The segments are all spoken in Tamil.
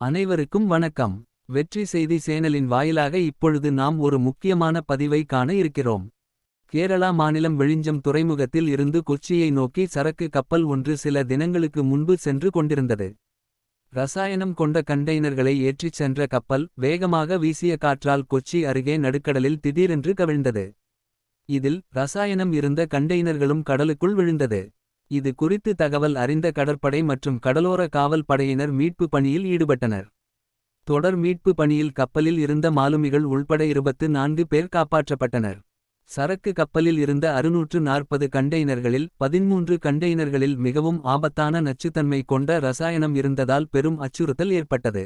அனைவருக்கும் வணக்கம். வெற்றி செய்தி சேனலின் வாயிலாக இப்பொழுது நாம் ஒரு முக்கியமான பதிவை காண இருக்கிறோம். கேரளா மாநிலம் விழிஞ்சம் துறைமுகத்தில் இருந்து கொச்சியை நோக்கி சரக்கு கப்பல் ஒன்று சில தினங்களுக்கு முன்பு சென்று கொண்டிருந்தது. ரசாயனம் கொண்ட கண்டெய்னர்களை ஏற்றிச் சென்ற கப்பல் வேகமாக வீசிய காற்றால் கொச்சி அருகே நடுக்கடலில் திடீரென்று கவிழ்ந்தது. இதில் ரசாயனம் இருந்த கண்டெய்னர்களும் கடலுக்குள் விழுந்தது. இது குறித்து தகவல் அறிந்த கடற்படை மற்றும் கடலோர காவல் படையினர் மீட்பு பணியில் ஈடுபட்டனர். தொடர் மீட்பு பணியில் கப்பலில் இருந்த மாலுமிகள் உள்பட இருபத்து நான்கு பேர் காப்பாற்றப்பட்டனர். சரக்கு கப்பலில் இருந்த அறுநூற்று நாற்பது கண்டெய்னர்களில் பதின்மூன்று கண்டெய்னர்களில் மிகவும் ஆபத்தான நச்சுத்தன்மை கொண்ட ரசாயனம் இருந்ததால் பெரும் அச்சுறுத்தல் ஏற்பட்டது.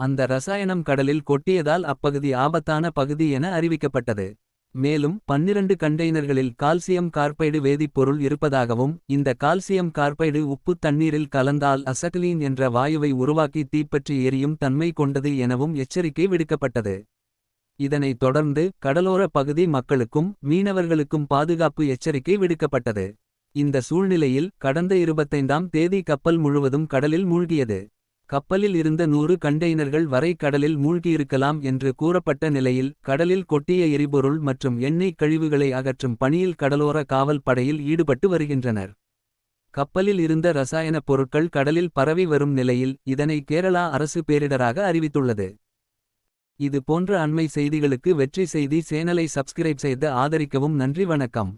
அந்த ரசாயனம் கடலில் கொட்டியதால் அப்பகுதி ஆபத்தான பகுதி என அறிவிக்கப்பட்டது. மேலும் பன்னிரண்டு கண்டெய்னர்களில் கால்சியம் கார்பைடு வேதிப்பொருள் இருப்பதாகவும் இந்த கால்சியம் கார்பைடு உப்பு தண்ணீரில் கலந்தால் அசக்லீன் என்ற வாயுவை உருவாக்கி தீப்பற்றி எரியும் தன்மை கொண்டது எனவும் எச்சரிக்கை விடுக்கப்பட்டது. இதனைத் தொடர்ந்து கடலோர பகுதி மக்களுக்கும் மீனவர்களுக்கும் பாதுகாப்பு எச்சரிக்கை விடுக்கப்பட்டது. இந்த சூழ்நிலையில் கடந்த இருபத்தைந்தாம் தேதி கப்பல் முழுவதும் கடலில் மூழ்கியது. கப்பலில் இருந்த நூறு கண்டெய்னர்கள் வரை கடலில் மூழ்கியிருக்கலாம் என்று கூறப்பட்ட நிலையில் கடலில் கொட்டிய எரிபொருள் மற்றும் எண்ணெய் கழிவுகளை அகற்றும் பணியில் கடலோர காவல் படையில் ஈடுபட்டு வருகின்றனர். கப்பலில் இருந்த ரசாயனப் பொருட்கள் கடலில் பரவி வரும் நிலையில் இதனை கேரளா அரசு பேரிடராக அறிவித்துள்ளது. இது போன்ற அண்மை செய்திகளுக்கு வெற்றி செய்தி சேனலை சப்ஸ்கிரைப் செய்து ஆதரிக்கவும் நன்றி வணக்கம்.